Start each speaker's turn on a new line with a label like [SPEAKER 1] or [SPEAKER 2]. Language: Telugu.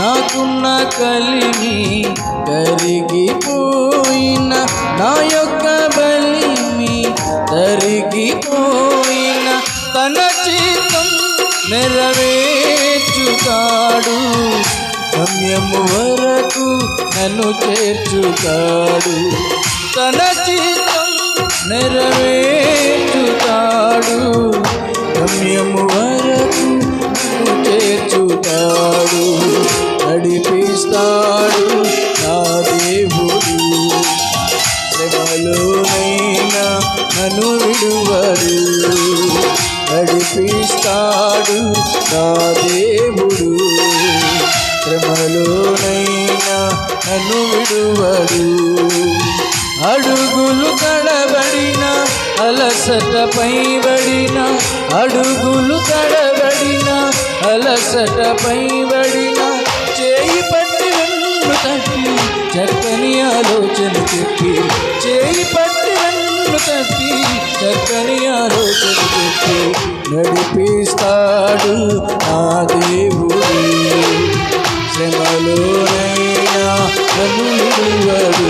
[SPEAKER 1] నాకున్న కలిమి కరిగిపోయిన నా యొక్క బలిమి తరిగిపోయిన తన చిత్తం నెరవేర్చుతాడు. గమ్యము వరకు నన్ను చేర్చుతాడు. తన చిత్తం నెరవేర్చుతాడు. గమ్యము చేస్తాడు నా దేవుడు. శ్రమలోనైనా నన్ను విడువడు. నడిపిస్తాడు నా దేవుడు. శ్రమలోనైనా నన్ను విడువడు. అడుగులు కడబడిన అలసట పైబడిన అడుగులు కడబడిన అలసట పైబడిన తట్టి చక్కని ఆలోచన చెప్పి చేయి పట్టి నన్ను తట్టి చక్కని ఆలోచన చెప్పి నడిపిస్తాడు నా దేవుడు. శ్రమలోనైనా నన్ను నిలువడు